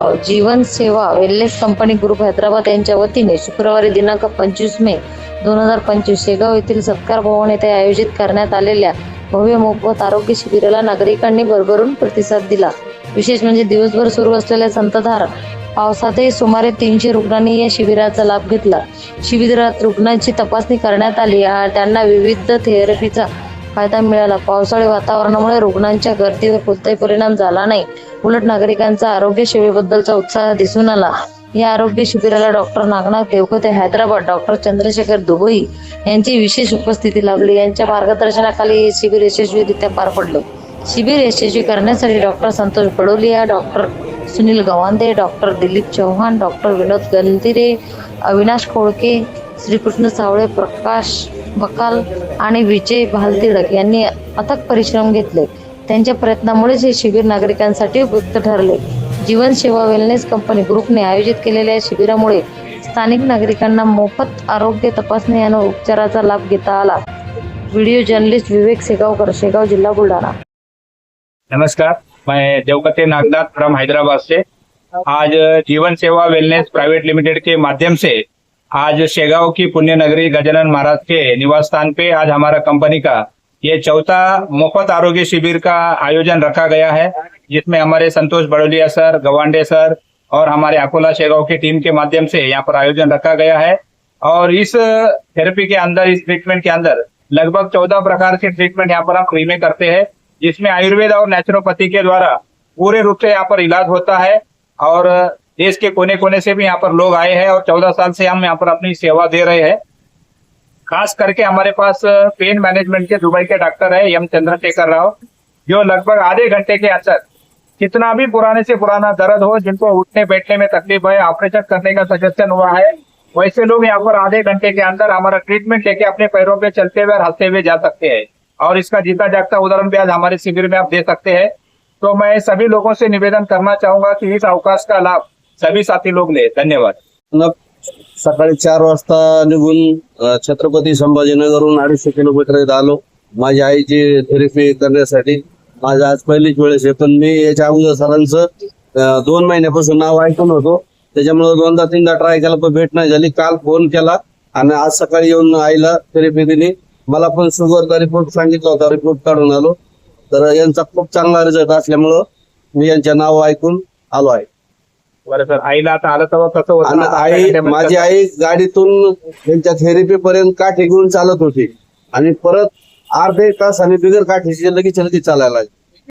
जीवन सेवा wellness company group Hyderabad यांच्या वतीने शुक्रवारी दिनांक पंचवीस मे दोन हजार पंचवीस शेगाव येथील सत्कार भवन येथे आयोजित करण्यात आलेल्या भव्य मोफत आरोग्य शिबिराला नागरिकांनी भरभरून प्रतिसाद दिला. विशेष म्हणजे दिवसभर सुरू असलेल्या संतधार पावसातही सुमारे तीनशे रुग्णांनी या शिबिराचा लाभ घेतला. शिबिरात रुग्णांची तपासणी करण्यात आली त्यांना विविध थेरपीचा फायदा मिळाला. पावसाळी वातावरणामुळे रुग्णांच्या गर्दीवर कोणताही परिणाम झाला नाही. उलट नागरिकांचा आरोग्य सेवेबद्दलचा उत्साह दिसून आला. या आरोग्य शिबिराला doctor Nagnath Devkate Hyderabad doctor Chandrashekhar Dubai यांची विशेष उपस्थिती लाभली. यांच्या मार्गदर्शनाखाली हे शिबिर यशस्वीरित्या पार पडलं. शिबिर यशस्वी करण्यासाठी doctor Santosh Badoliya doctor Sunil Gawande doctor Dilip Chavan doctor Vinod Gantire Avinash Kholke Shrikrishna Savale Prakash Bakal आणि विजय भालतिडक यांनी अथक परिश्रम घेतले. त्यांच्या प्रयत्नामुळेच हे शिबिर नागरिकांसाठी उपयुक्त ठरले. जीवन सेवा वेलनेस कंपनी ग्रुपने आयोजित केलेल्या या शिबिरामुळे स्थानिक नागरिकांना मोफत आरोग्य तपासणी आणि उपचाराचा लाभ घेता आला. व्हिडिओ जर्नलिस्ट विवेक सेगावकर शेगाव जिल्हा बुलढाणा. नमस्कार. मैं देवकते नागनाथ फ्रॉम हैदराबाद से. आज जीवन सेवा वेलनेस प्राइवेट लिमिटेड के माध्यम से आज शेगांव की पुण्य नगरी गजानन महाराज के निवास स्थान पे आज हमारा कंपनी का ये चौथा मुफ़्त आरोग्य शिविर का आयोजन रखा गया है, जिसमें हमारे संतोष बड़ोलिया सर, गवांडे सर और हमारे अकोला शेगांव की टीम के माध्यम से यहाँ पर आयोजन रखा गया है। और इस थेरेपी के अंदर, इस ट्रीटमेंट के अंदर लगभग चौदह प्रकार के ट्रीटमेंट यहाँ पर हम फ्री में करते हैं, जिसमें आयुर्वेद और नेचुरोपैथी के द्वारा पूरे रूप से यहाँ पर इलाज होता है। और देश के कोने कोने से भी यहाँ पर लोग आए हैं और चौदह साल से हम यहाँ पर अपनी सेवा दे रहे हैं। खास करके हमारे पास पेन मैनेजमेंट के दुबई के डॉक्टर है एम चंद्रशेखर राव, जो लगभग आधे घंटे के अंदर कितना भी पुराने से पुराना दर्द हो, जिनको उठने बैठने में तकलीफ़ है, ऑपरेशन करने का सजेशन हुआ है, वैसे लोग यहाँ पर आधे घंटे के अंदर हमारा ट्रीटमेंट लेके अपने पैरों पे चलते हुए और हँसते हुए जा सकते हैं। और इसका जीता जागता उदाहरण भी आज हमारे शिविर में आप दे सकते हैं। तो मैं सभी लोगों से निवेदन करना चाहूँगा कि इस अवकाश का लाभ सभी साथी लोग ने धन्यवाद। सकाळी चार वाजता निघून छत्रपती संभाजीनगरहून अडीचशे किलोमीटर इथं आलो. माझ्या आईची थेरपी करण्यासाठी माझ्या आज पहिलीच वेळेस आहे पण मी याच्या अगोदर सरांचं दोन महिन्यापासून नाव ऐकून होतो. त्याच्यामुळे दोनदा तीनदा ट्राय केला पण भेट नाही झाली. काल फोन केला आणि आज सकाळी येऊन आईला थेरपी दिली. मला पण शुगरचा रिपोर्ट सांगितला होता रिपोर्ट काढून आलो. तर यांचा खूप चांगला रिझल्ट असल्यामुळं मी यांच्या नाव ऐकून आलो आहे. बरं सर. आईला आता आलं तेव्हा कसं होतं? आणि आई माझी आई गाडीतून त्यांच्या थेरपी पर्यंत काठी घेऊन चालत होती. आणि परत अर्धे तास आणि बिगर काठीची लगेच लगेच चालायला लागली.